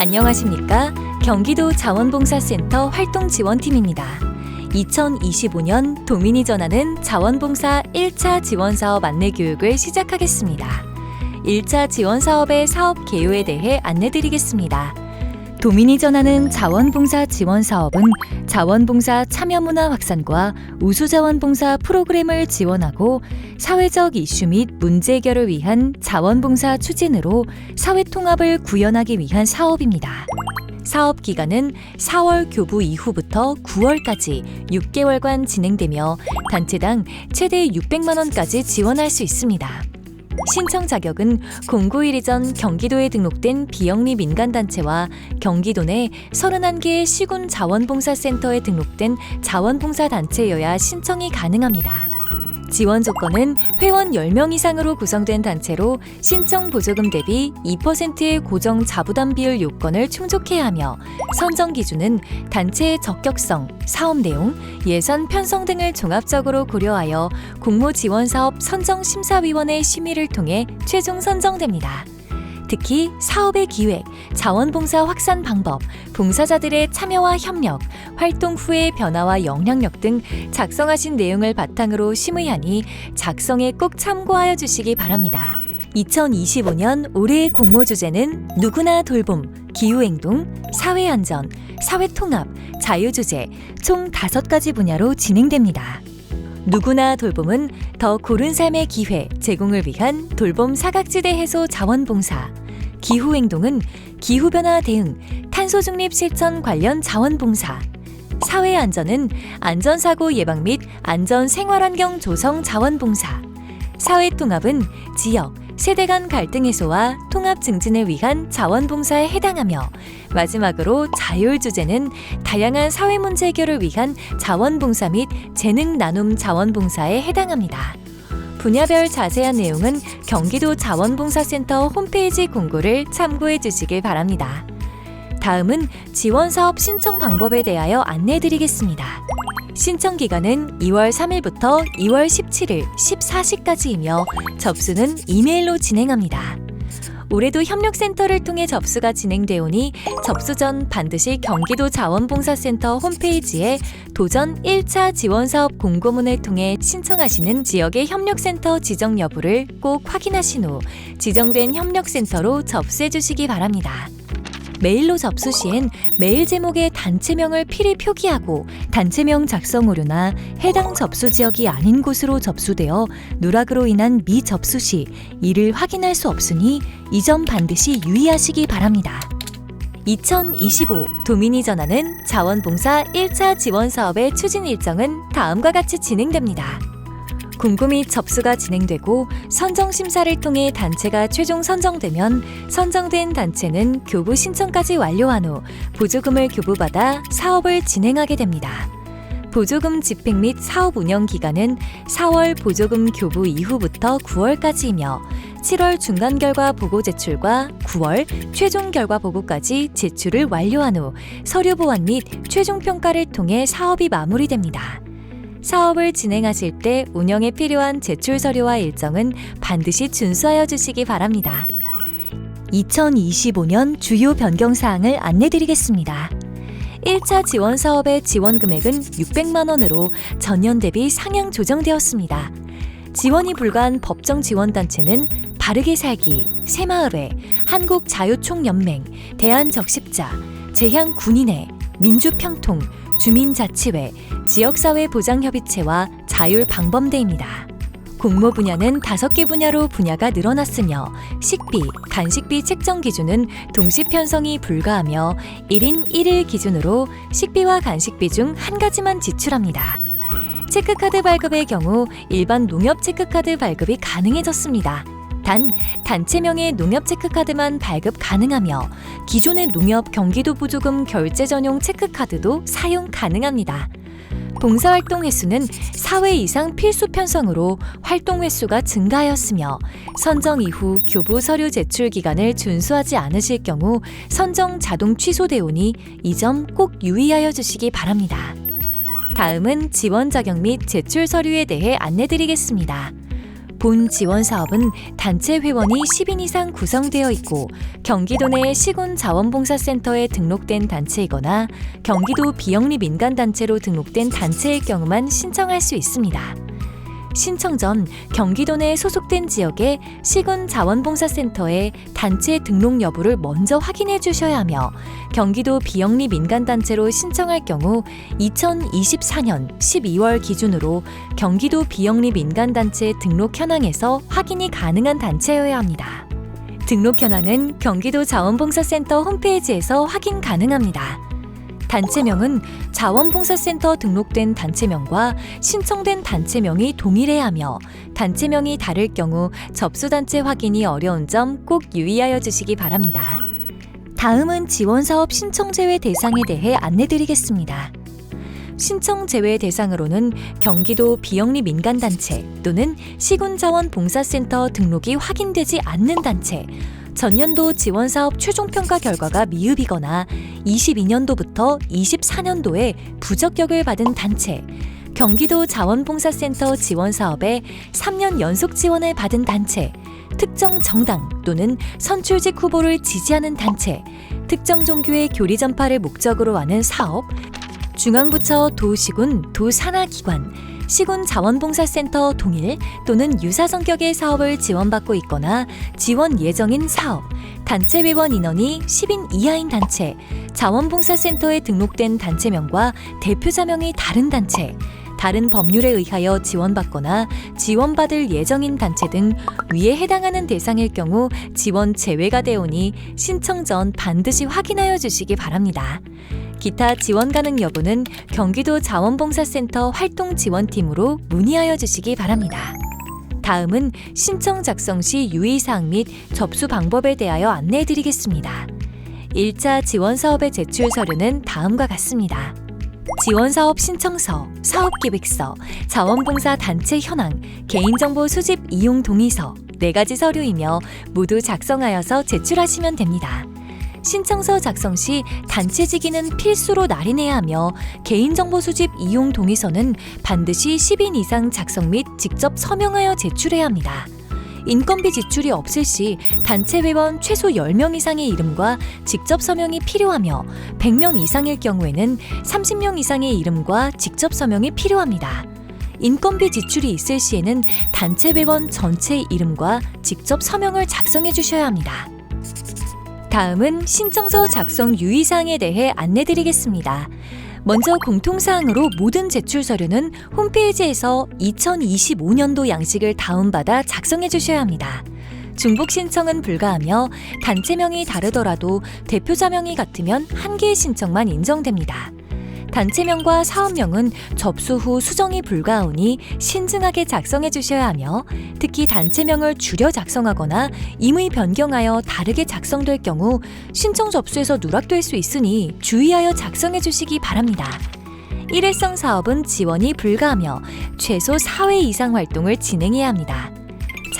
안녕하십니까? 경기도 자원봉사센터 활동지원팀입니다. 2025년 도민이 전하는 자원봉사 1차 지원사업 안내 교육을 시작하겠습니다. 1차 지원사업의 사업 개요에 대해 안내드리겠습니다. 도민이 전하는 자원봉사 지원 사업은 자원봉사 참여 문화 확산과 우수자원봉사 프로그램을 지원하고 사회적 이슈 및 문제 해결을 위한 자원봉사 추진으로 사회 통합을 구현하기 위한 사업입니다. 사업 기간은 4월 교부 이후부터 9월까지 6개월간 진행되며 단체당 최대 600만 원까지 지원할 수 있습니다. 신청 자격은 공고일 이전 경기도에 등록된 비영리 민간단체와 경기도 내 31개의 시군 자원봉사센터에 등록된 자원봉사단체여야 신청이 가능합니다. 지원 조건은 회원 10명 이상으로 구성된 단체로 신청 보조금 대비 2%의 고정 자부담 비율 요건을 충족해야 하며 선정 기준은 단체의 적격성, 사업 내용, 예산 편성 등을 종합적으로 고려하여 공모 지원 사업 선정 심사위원회 심의를 통해 최종 선정됩니다. 특히 사업의 기획, 자원봉사 확산 방법, 봉사자들의 참여와 협력, 활동 후의 변화와 영향력 등 작성하신 내용을 바탕으로 심의하니 작성에 꼭 참고하여 주시기 바랍니다. 2025년 올해의 공모 주제는 누구나 돌봄, 기후행동, 사회안전, 사회통합, 자유주제 총 다섯 가지 분야로 진행됩니다. 누구나 돌봄은 더 고른 삶의 기회 제공을 위한 돌봄 사각지대 해소 자원봉사. 기후행동은 기후변화 대응, 탄소 중립 실천 관련 자원봉사. 사회안전은 안전사고 예방 및 안전 생활환경 조성 자원봉사. 사회통합은 지역, 세대 간 갈등 해소와 통합 증진을 위한 자원봉사에 해당하며 마지막으로 자율 주제는 다양한 사회 문제 해결을 위한 자원봉사 및 재능 나눔 자원봉사에 해당합니다. 분야별 자세한 내용은 경기도 자원봉사센터 홈페이지 공고를 참고해 주시길 바랍니다. 다음은 지원사업 신청 방법에 대하여 안내해 드리겠습니다. 신청 기간은 2월 3일부터 2월 17일 14시까지이며 접수는 이메일로 진행합니다. 올해도 협력센터를 통해 접수가 진행되오니 접수 전 반드시 경기도 자원봉사센터 홈페이지에 도전 1차 지원사업 공고문을 통해 신청하시는 지역의 협력센터 지정 여부를 꼭 확인하신 후 지정된 협력센터로 접수해 주시기 바랍니다. 메일로 접수 시엔 메일 제목에 단체명을 필히 표기하고 단체명 작성 오류나 해당 접수 지역이 아닌 곳으로 접수되어 누락으로 인한 미접수 시 이를 확인할 수 없으니 이 점 반드시 유의하시기 바랍니다. 2025 도민이 전하는 자원봉사 1차 지원 사업의 추진 일정은 다음과 같이 진행됩니다. 및 접수가 진행되고 선정 심사를 통해 단체가 최종 선정되면 선정된 단체는 교부 신청까지 완료한 후 보조금을 교부받아 사업을 진행하게 됩니다. 보조금 집행 및 사업 운영 기간은 4월 보조금 교부 이후부터 9월까지이며 7월 중간 결과 보고 제출과 9월 최종 결과 보고까지 제출을 완료한 후 서류 보완 및 최종 평가를 통해 사업이 마무리됩니다. 사업을 진행하실 때 운영에 필요한 제출 서류와 일정은 반드시 준수하여 주시기 바랍니다. 2025년 주요 변경 사항을 안내드리겠습니다. 1차 지원 사업의 지원 금액은 600만 원으로 전년 대비 상향 조정되었습니다. 지원이 불가한 법정 지원 단체는 바르게 살기, 새마을회, 한국자유총연맹, 대한적십자, 재향군인회, 민주평통, 주민자치회, 지역사회 보장협의체와 자율방범대입니다. 공모 분야는 다섯 개 분야로 분야가 늘어났으며 식비, 간식비 책정 기준은 동시 편성이 불가하며 1인 1일 기준으로 식비와 간식비 중 한 가지만 지출합니다. 체크카드 발급의 경우 일반 농협 체크카드 발급이 가능해졌습니다. 단 단체명의 농협 체크카드만 발급 가능하며 기존의 농협 경기도 보조금 결제 전용 체크카드도 사용 가능합니다. 봉사활동 횟수는 4회 이상 필수 편성으로 활동 횟수가 증가하였으며 선정 이후 교부 서류 제출 기간을 준수하지 않으실 경우 선정 자동 취소되오니 이 점 꼭 유의하여 주시기 바랍니다. 다음은 지원 자격 및 제출 서류에 대해 안내드리겠습니다. 본 지원 사업은 단체 회원이 10인 이상 구성되어 있고 경기도 내 시군 자원봉사센터에 등록된 단체이거나 경기도 비영리 민간단체로 등록된 단체일 경우만 신청할 수 있습니다. 신청 전 경기도 내 소속된 지역의 시군 자원봉사센터에 단체 등록 여부를 먼저 확인해 주셔야 하며 경기도 비영리 민간단체로 신청할 경우 2024년 12월 기준으로 경기도 비영리 민간단체 등록 현황에서 확인이 가능한 단체여야 합니다. 등록 현황은 경기도 자원봉사센터 홈페이지에서 확인 가능합니다. 단체명은 자원봉사센터 등록된 단체명과 신청된 단체명이 동일해야 하며 단체명이 다를 경우 접수단체 확인이 어려운 점 꼭 유의하여 주시기 바랍니다. 다음은 지원사업 신청 제외 대상에 대해 안내드리겠습니다. 신청 제외 대상으로는 경기도 비영리 민간단체 또는 시군자원봉사센터 등록이 확인되지 않는 단체, 전년도 지원 사업 최종 평가 결과가 미흡이거나 22년도부터 24년도에 부적격을 받은 단체, 경기도 자원봉사센터 지원 사업에 3년 연속 지원을 받은 단체, 특정 정당 또는 선출직 후보를 지지하는 단체, 특정 종교의 교리 전파를 목적으로 하는 사업, 중앙부처 도시군 도산하기관, 시군 자원봉사센터 동일 또는 유사 성격의 사업을 지원받고 있거나 지원 예정인 사업, 단체 회원 인원이 10인 이하인 단체, 자원봉사센터에 등록된 단체명과 대표자명이 다른 단체, 다른 법률에 의하여 지원받거나 지원받을 예정인 단체 등 위에 해당하는 대상일 경우 지원 제외가 되오니 신청 전 반드시 확인하여 주시기 바랍니다. 기타 지원 가능 여부는 경기도 자원봉사센터 활동 지원팀으로 문의하여 주시기 바랍니다. 다음은 신청 작성 시 유의사항 및 접수 방법에 대하여 안내해 드리겠습니다. 1차 지원 사업의 제출 서류는 다음과 같습니다. 지원사업 신청서, 사업계획서, 자원봉사 단체 현황, 개인정보 수집 이용 동의서 네 가지 서류이며 모두 작성하여서 제출하시면 됩니다. 신청서 작성 시 단체 직위는 필수로 날인해야 하며 개인정보 수집 이용 동의서는 반드시 10인 이상 작성 및 직접 서명하여 제출해야 합니다. 인건비 지출이 없을 시 단체 회원 최소 10명 이상의 이름과 직접 서명이 필요하며 100명 이상일 경우에는 30명 이상의 이름과 직접 서명이 필요합니다. 인건비 지출이 있을 시에는 단체 회원 전체 이름과 직접 서명을 작성해 주셔야 합니다. 다음은 신청서 작성 유의사항에 대해 안내드리겠습니다. 먼저 공통사항으로 모든 제출 서류는 홈페이지에서 2025년도 양식을 다운받아 작성해 주셔야 합니다. 중복 신청은 불가하며 단체명이 다르더라도 대표자명이 같으면 한 개의 신청만 인정됩니다. 단체명과 사업명은 접수 후 수정이 불가하오니 신중하게 작성해 주셔야 하며 특히 단체명을 줄여 작성하거나 임의 변경하여 다르게 작성될 경우 신청 접수에서 누락될 수 있으니 주의하여 작성해 주시기 바랍니다. 일회성 사업은 지원이 불가하며 최소 4회 이상 활동을 진행해야 합니다.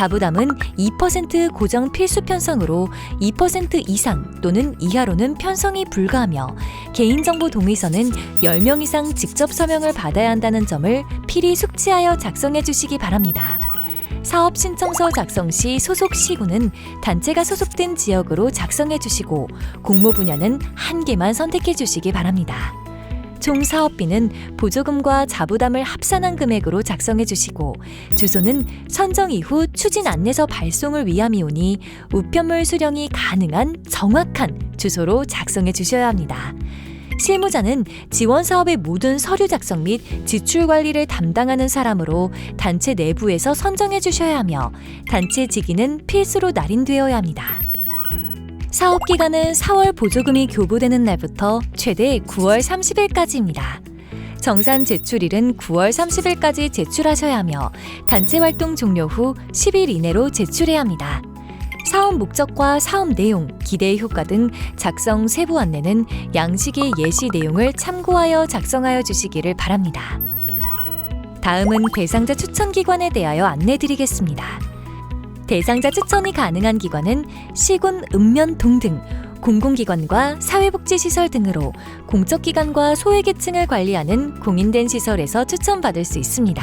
자부담은 2% 고정 필수 편성으로 2% 이상 또는 이하로는 편성이 불가하며 개인정보 동의서는 10명 이상 직접 서명을 받아야 한다는 점을 필히 숙지하여 작성해 주시기 바랍니다. 사업 신청서 작성 시 소속 시군은 단체가 소속된 지역으로 작성해 주시고 공모 분야는 한 개만 선택해 주시기 바랍니다. 총 사업비는 보조금과 자부담을 합산한 금액으로 작성해 주시고 주소는 선정 이후 추진 안내서 발송을 위함이오니 우편물 수령이 가능한 정확한 주소로 작성해 주셔야 합니다. 실무자는 지원 사업의 모든 서류 작성 및 지출 관리를 담당하는 사람으로 단체 내부에서 선정해 주셔야 하며 단체 직위는 필수로 날인되어야 합니다. 사업 기간은 4월 보조금이 교부되는 날부터 최대 9월 30일까지입니다. 정산 제출일은 9월 30일까지 제출하셔야 하며 단체 활동 종료 후 10일 이내로 제출해야 합니다. 사업 목적과 사업 내용, 기대 효과 등 작성 세부 안내는 양식의 예시 내용을 참고하여 작성하여 주시기를 바랍니다. 다음은 대상자 추천 기관에 대하여 안내 드리겠습니다. 대상자 추천이 가능한 기관은 시군, 읍면, 동 등, 공공기관과 사회복지시설 등으로 공적기관과 소외계층을 관리하는 공인된 시설에서 추천받을 수 있습니다.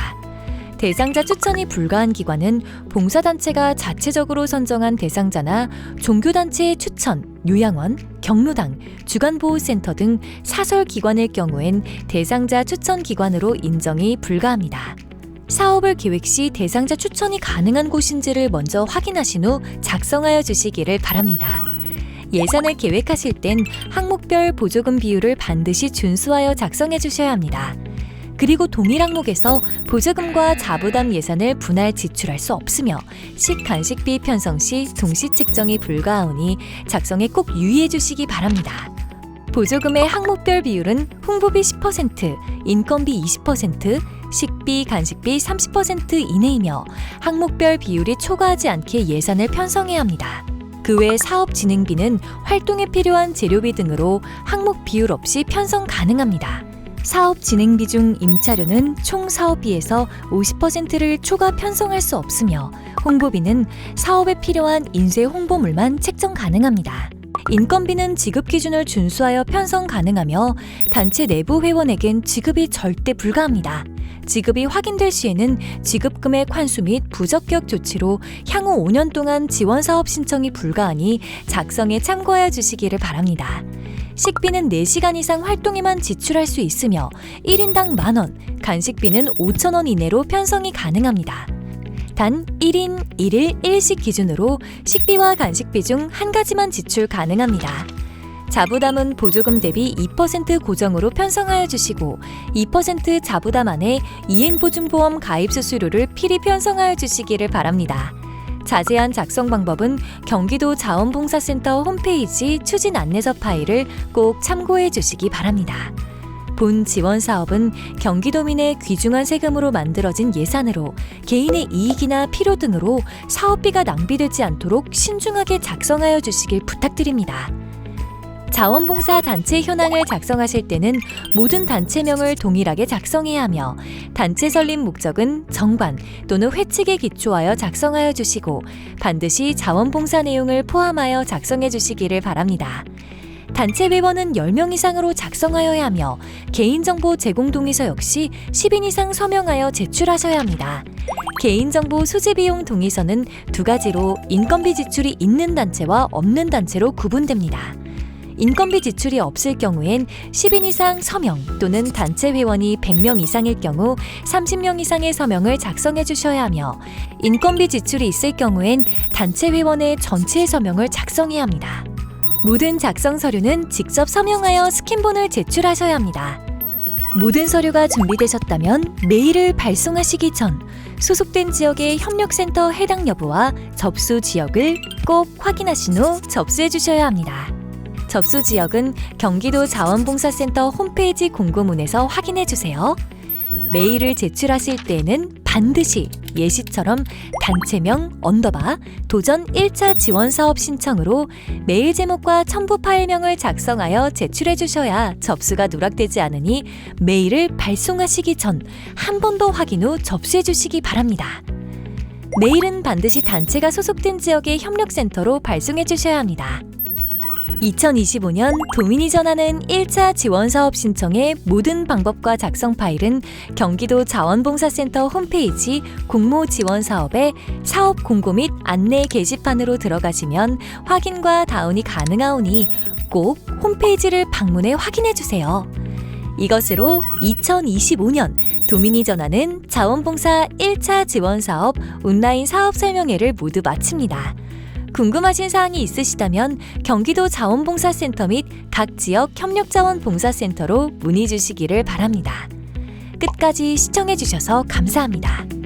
대상자 추천이 불가한 기관은 봉사단체가 자체적으로 선정한 대상자나 종교단체의 추천, 요양원, 경로당, 주간보호센터 등 사설기관일 경우엔 대상자 추천 기관으로 인정이 불가합니다. 사업을 계획 시 대상자 추천이 가능한 곳인지를 먼저 확인하신 후 작성하여 주시기를 바랍니다. 예산을 계획하실 땐 항목별 보조금 비율을 반드시 준수하여 작성해 주셔야 합니다. 그리고 동일 항목에서 보조금과 자부담 예산을 분할 지출할 수 없으며 식간식비 편성 시 동시 책정이 불가하오니 작성에 꼭 유의해 주시기 바랍니다. 보조금의 항목별 비율은 홍보비 10%, 인건비 20%, 식비, 간식비 30% 이내이며 항목별 비율이 초과하지 않게 예산을 편성해야 합니다. 그 외 사업 진행비는 활동에 필요한 재료비 등으로 항목 비율 없이 편성 가능합니다. 사업 진행비 중 임차료는 총 사업비에서 50%를 초과 편성할 수 없으며 홍보비는 사업에 필요한 인쇄 홍보물만 책정 가능합니다. 인건비는 지급 기준을 준수하여 편성 가능하며 단체 내부 회원에겐 지급이 절대 불가합니다. 지급이 확인될 시에는 지급금의 환수 및 부적격 조치로 향후 5년 동안 지원 사업 신청이 불가하니 작성에 참고하여 주시기를 바랍니다. 식비는 4시간 이상 활동에만 지출할 수 있으며 1인당 만원, 간식비는 5천원 이내로 편성이 가능합니다. 단 1인 1일 1식 기준으로 식비와 간식비 중 한 가지만 지출 가능합니다. 자부담은 보조금 대비 2% 고정으로 편성하여 주시고 2% 자부담 안에 이행보증보험 가입 수수료를 필히 편성하여 주시기를 바랍니다. 자세한 작성 방법은 경기도 자원봉사센터 홈페이지 추진 안내서 파일을 꼭 참고해 주시기 바랍니다. 본 지원 사업은 경기도민의 귀중한 세금으로 만들어진 예산으로 개인의 이익이나 필요 등으로 사업비가 낭비되지 않도록 신중하게 작성하여 주시길 부탁드립니다. 자원봉사 단체 현황을 작성하실 때는 모든 단체명을 동일하게 작성해야 하며 단체 설립 목적은 정관 또는 회칙에 기초하여 작성하여 주시고 반드시 자원봉사 내용을 포함하여 작성해 주시기를 바랍니다. 단체 회원은 10명 이상으로 작성하여야 하며 개인정보 제공 동의서 역시 10인 이상 서명하여 제출하셔야 합니다. 개인정보 수집 비용 동의서는 두 가지로 인건비 지출이 있는 단체와 없는 단체로 구분됩니다. 인건비 지출이 없을 경우엔 10인 이상 서명 또는 단체 회원이 100명 이상일 경우 30명 이상의 서명을 작성해 주셔야 하며 인건비 지출이 있을 경우엔 단체 회원의 전체 서명을 작성해야 합니다. 모든 작성 서류는 직접 서명하여 스캔본을 제출하셔야 합니다. 모든 서류가 준비되셨다면 메일을 발송하시기 전 소속된 지역의 협력센터 해당 여부와 접수 지역을 꼭 확인하신 후 접수해 주셔야 합니다. 접수 지역은 경기도 자원봉사센터 홈페이지 공고문에서 확인해 주세요. 메일을 제출하실 때에는 반드시 예시처럼 단체명 언더바 도전 1차 지원 사업 신청으로 메일 제목과 첨부 파일명을 작성하여 제출해 주셔야 접수가 누락되지 않으니 메일을 발송하시기 전 한 번 더 확인 후 접수해 주시기 바랍니다. 메일은 반드시 단체가 소속된 지역의 협력센터로 발송해 주셔야 합니다. 2025년 도민이 전하는 1차 지원 사업 신청의 모든 방법과 작성 파일은 경기도 자원봉사센터 홈페이지 공모 지원 사업의 사업 공고 및 안내 게시판으로 들어가시면 확인과 다운이 가능하오니 꼭 홈페이지를 방문해 확인해 주세요. 이것으로 2025년 도민이 전하는 자원봉사 1차 지원 사업 온라인 사업 설명회를 모두 마칩니다. 궁금하신 사항이 있으시다면 경기도 자원봉사센터 및 각 지역 협력자원봉사센터로 문의 주시기를 바랍니다. 끝까지 시청해 주셔서 감사합니다.